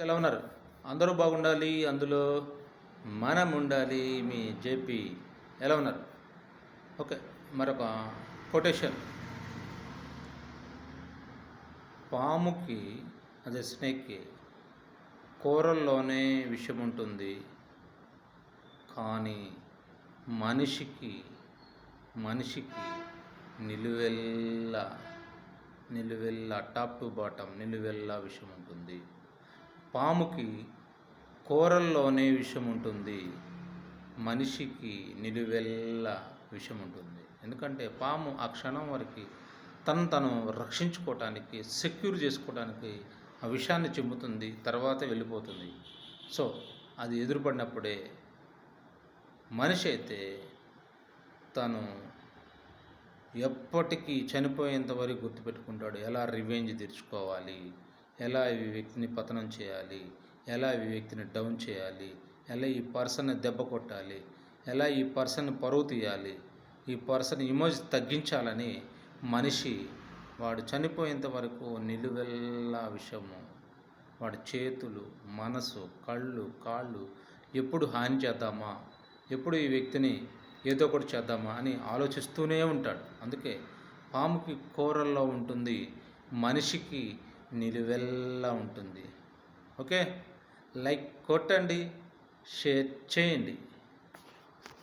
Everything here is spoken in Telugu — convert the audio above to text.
ఎలా ఉన్నారు. అందరూ బాగుండాలి అందులో మనం ఉండాలి మీ జేపీ ఎలా ఉన్నారు? ఓకే మరొక కొటేషన్. పాముకి అదే స్నేక్కి కూరల్లోనే విషం ఉంటుంది కానీ మనిషికి మనిషికి నిలువెల్ల నిలువెల్ల టాప్ టు బాటం నిలువెల్ల విషం ఉంటుంది పాముకి కూరల్లోనే విషం ఉంటుంది మనిషికి నిలువెల్ల విషం ఉంటుంది ఎందుకంటే పాము ఆ క్షణం వరకు తను తను రక్షించుకోవటానికి సెక్యూర్ చేసుకోవడానికి ఆ విషయాన్ని చెబుతుంది తర్వాత వెళ్ళిపోతుంది. సో అది ఎదురుపడినప్పుడే మనిషి అయితే తను ఎప్పటికీ చనిపోయేంత వరకు గుర్తుపెట్టుకుంటాడు. ఎలా రివెంజ్ తీర్చుకోవాలి? ఎలా ఈ వ్యక్తిని పతనం చేయాలి? ఎలా ఈ వ్యక్తిని డౌన్ చేయాలి? ఎలా ఈ పర్సన్ని దెబ్బ కొట్టాలి? ఎలా ఈ పర్సన్ పరువు తీయాలి? ఈ పర్సన్ ఇమేజ్ తగ్గించాలని మనిషి వాడు చనిపోయేంత వరకు నిలువెల్లా విషయము వాడి చేతులు మనసు కళ్ళు కాళ్ళు ఎప్పుడు హాని చేద్దామా? ఎప్పుడు ఈ వ్యక్తిని ఏదో ఒకటి చేద్దామా అని ఆలోచిస్తూనే ఉంటాడు. అందుకే పాముకి కూరల్లో ఉంటుంది మనిషికి నిలువెల్లా ఉంటుంది. ఓకే? లైక్ కొట్టండి షేర్ చేయండి.